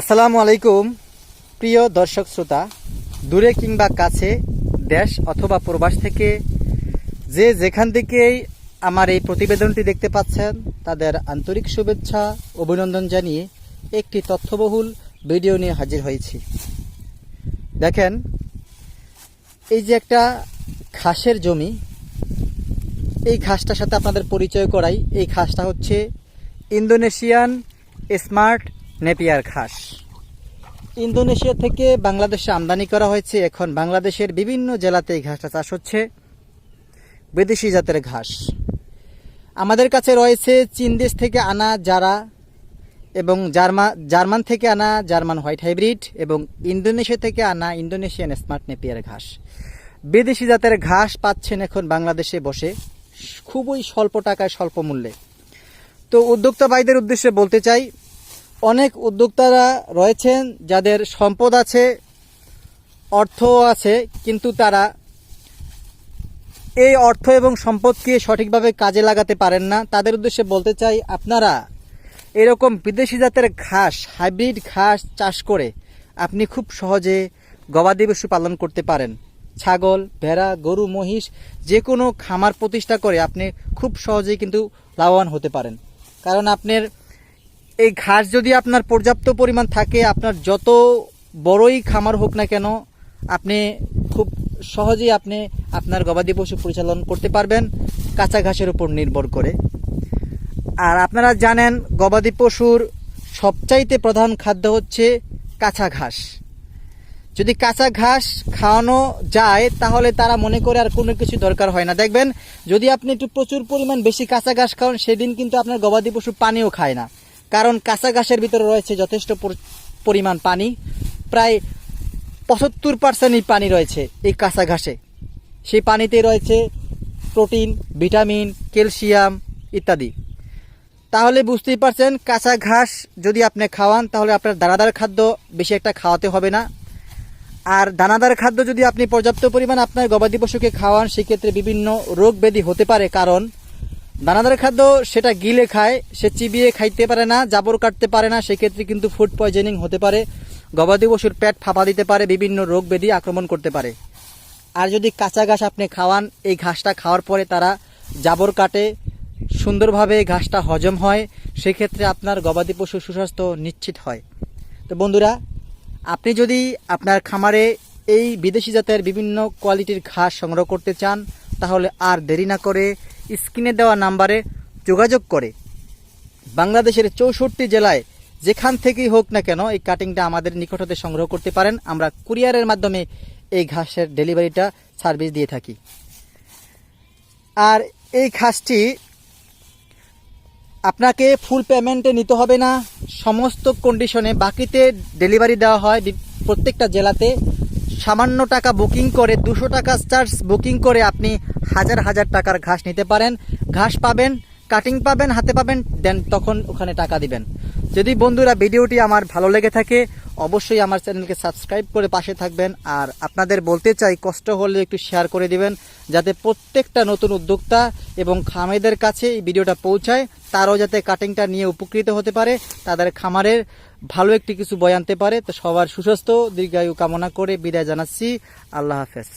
আসসালামু আলাইকুম, প্রিয় দর্শক শ্রোতা। দূরে কিংবা কাছে, দেশ অথবা প্রবাস থেকে যে যেখান থেকেই আমার এই প্রতিবেদনটি দেখতে পাচ্ছেন, তাদের আন্তরিক শুভেচ্ছা, অভিনন্দন জানিয়ে একটি তথ্যবহুল ভিডিও নিয়ে হাজির হয়েছি। দেখেন, এই যে একটা ঘাসের জমি, এই ঘাসটার সাথে আপনাদের পরিচয় করাই। এই ঘাসটা হচ্ছে ইন্দোনেশিয়ান স্মার্ট নেপিয়ার ঘাস। ইন্দোনেশিয়া থেকে বাংলাদেশে আমদানি করা হয়েছে। এখন বাংলাদেশের বিভিন্ন জেলাতে এই ঘাসটা চাষ হচ্ছে। বিদেশি জাতের ঘাস। আমাদের কাছে রয়েছে চীন দেশ থেকে আনা যারা এবং জার্মা জার্মান থেকে আনা জার্মান হোয়াইট হাইব্রিড এবং ইন্দোনেশিয়া থেকে আনা ইন্দোনেশিয়ান স্মার্ট নেপিয়ার ঘাস। বিদেশি জাতের ঘাস পাচ্ছেন এখন বাংলাদেশে বসে খুবই স্বল্প টাকায় স্বল্প মূল্যে। তো উদ্যোক্তা ভাইদের উদ্দেশ্যে বলতে চাই অনেক উদ্যোক্তারা রয়েছেন যাদের সম্পদ আছে অর্থ আছে, কিন্তু তারা এই অর্থ এবং সম্পদকে সঠিকভাবে কাজে লাগাতে পারেন না। তাদের উদ্দেশ্যে বলতে চাই, আপনারা এরকম বিদেশি জাতের ঘাস, হাইব্রিড ঘাস চাষ করে আপনি খুব সহজে গবাদি পশু পালন করতে পারেন। ছাগল, ভেড়া, গরু, মহিষ, যে কোনো খামার প্রতিষ্ঠা করে আপনি খুব সহজেই কিন্তু লাভবান হতে পারেন। কারণ আপনার এই ঘাস যদি আপনার পর্যাপ্ত পরিমাণ থাকে, আপনার যত বড়ই খামার হোক না কেন, আপনি খুব সহজেই আপনি আপনার গবাদি পশু পরিচালন করতে পারবেন, কাঁচা ঘাসের উপর নির্ভর করে। আর আপনারা জানেন, গবাদি পশুর সবচাইতে প্রধান খাদ্য হচ্ছে কাঁচা ঘাস। যদি কাঁচা ঘাস খাওয়ানো যায়, তাহলে তারা মনে করে আর কোনো কিছু দরকার হয় না। দেখবেন, যদি আপনি একটু প্রচুর পরিমাণ বেশি কাঁচা ঘাস খাওয়ান, সেদিন কিন্তু আপনার গবাদি পশু পানিও খায় না। কারণ কাঁচা ঘাসের ভিতরে রয়েছে যথেষ্ট পরিমাণ পানি। প্রায় পঁচাত্তর পার্সেন্টই পানি রয়েছে এই কাঁচা ঘাসে। সেই পানিতে রয়েছে প্রোটিন, ভিটামিন, ক্যালসিয়াম ইত্যাদি। তাহলে বুঝতেই পারছেন, কাঁচা ঘাস যদি আপনি খাওয়ান, তাহলে আপনার দানাদার খাদ্য বেশি একটা খাওয়াতে হবে না। আর দানাদার খাদ্য যদি আপনি পর্যাপ্ত পরিমাণ আপনার গবাদি পশুকে খাওয়ান, সেক্ষেত্রে বিভিন্ন রোগ ব্যাধি হতে পারে। কারণ দানাদার খাদ্য সেটা গিলে খায়, সে চিবিয়ে খাইতে পারে না, জাবর কাটতে পারে না, সেক্ষেত্রে কিন্তু ফুড পয়জনিং হতে পারে, গবাদি পশুর পেট ফাঁপা দিতে পারে, বিভিন্ন রোগ ব্যাধি আক্রমণ করতে পারে। আর যদি কাঁচা ঘাস আপনি খাওয়ান, এই ঘাসটা খাওয়ার পরে তারা জাবর কাটে, সুন্দরভাবে ঘাসটা হজম হয়, সেক্ষেত্রে আপনার গবাদি পশু সুস্বাস্থ্য নিশ্চিত হয়। তো বন্ধুরা, আপনি যদি আপনার খামারে এই বিদেশি জাতের বিভিন্ন কোয়ালিটির ঘাস সংগ্রহ করতে চান, তাহলে আর দেরি না করে স্ক্রিনে দেওয়া নাম্বারে যোগাযোগ করে। বাংলাদেশের চৌষট্টি জেলায় যেখান থেকেই হোক না কেন এই কাটিংটা আমাদের নিকট হতে সংগ্রহ করতে পারেন। আমরা কুরিয়ারের মাধ্যমে এই ঘাসের ডেলিভারিটা সার্ভিস দিয়ে থাকি। আর এই ঘাসটি আপনাকে ফুল পেমেন্টে নিতে হবে না। সমস্ত কন্ডিশনে বাকিতে ডেলিভারি দেওয়া হয়। প্রত্যেকটা জেলাতে সামান্য টাকা বুকিং করে, দুশো টাকা চার্জ বুকিং করে আপনি হাজার হাজার টাকার ঘাস নিতে পারেন। ঘাস পাবেন কাটিং পাবেন, হাতে পাবেন, দেন তখন ওখানে টাকা দিবেন। যদি বন্ধুরা ভিডিওটি আমার ভালো লেগে থাকে, অবশ্যই আমার চ্যানেলকে সাবস্ক্রাইব করে পাশে থাকবেন। আর আপনাদের বলতে চাই, কষ্ট হলে একটু শেয়ার করে দিবেন, যাতে প্রত্যেকটা নতুন উদ্যোক্তা এবং খামেদের কাছে এই ভিডিওটা পৌঁছায়, তারাও যাতে কাটিংটা নিয়ে উপকৃত হতে পারে, তাদের খামারের ভালো একটি কিছু বই আনতে পারে। তো সবার সুস্বাস্থ্য, দীর্ঘায়ু কামনা করে বিদায় জানাচ্ছি। আল্লাহ হাফেজ।